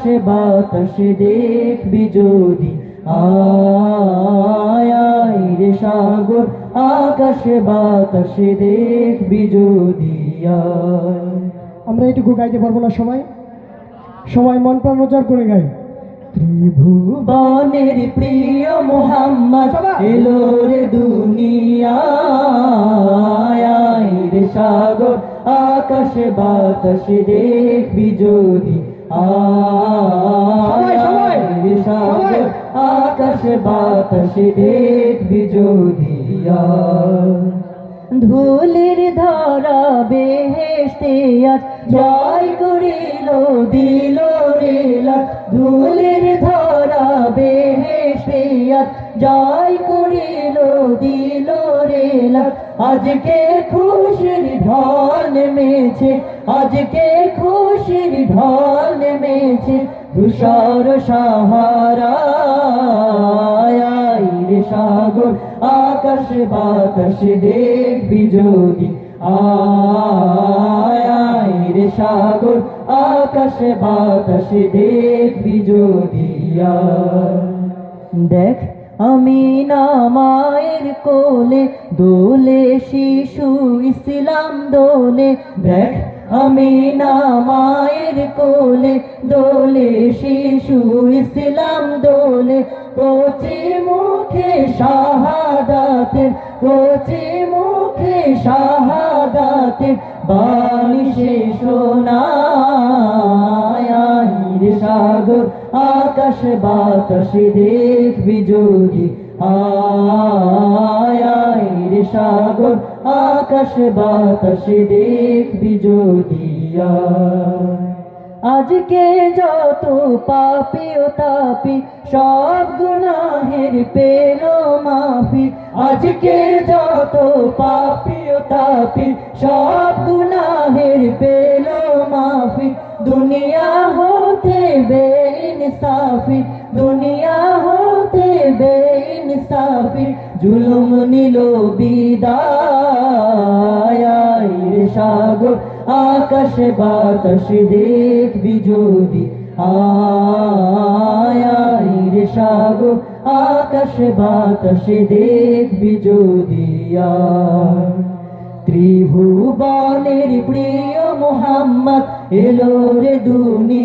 আকাশে বাতাসে দেখবি যদি। আয় আয় রে সাগর আকাশে বাতাসে দেখবি যদি। আমরা এটুকু গাইতে পারব না সবাই? সবাই মন প্রাণ করে গাই। ত্রিভুবনের প্রিয় মোহাম্মদ এলো রে দুনিয়ায় আয় রে সাগর আকাশে বাতাসে দেখবি যদি। ধুলির ধরা বেহেস্তে আজ জয় করিল, দিল রেলা ধুলির ধরা বেহেস্তে আজ জয় করিল, দিল রেলা আজকে খুশির ঢল মেছে আজকে খুশির ঢল মেছে ধূসর সাহারা সাগর, আকাশ বাতাস দেখবি যদি, আয় রে সাগর, আকাশ বাতাস দেখবি যদি দেখ আমি না মায়ের কোলে দোলে শিশু ইসলাম দোলে। দেখ, আমি না মায়ের কোলে দোলে শিশু ইসলাম দোলে। কোচি মুখে শাহাদাতের, কোচি মুখে শাহাদাতের বাণী সে শোনায় আকাশ বাতাস দেখবি যদি আয় সাগর, আকাশ বাতাস দেখবি যদি আজকে যত পাপি ও তাপি, সব গুনাহের পেল মাফি। আজকে যত পাপি ও তাপি, সব বেইনসাফি দুনিয়া হতে বেইনসাফি জুলুম নিল বিদায় সাগর, আকাশ বাতাস দেখবি যদি, আয় আয় রে সাগর, আকাশ বাতাস দেখবি যদি ত্রিভুবনের প্রিয় মোহাম্মদ এলো রে রে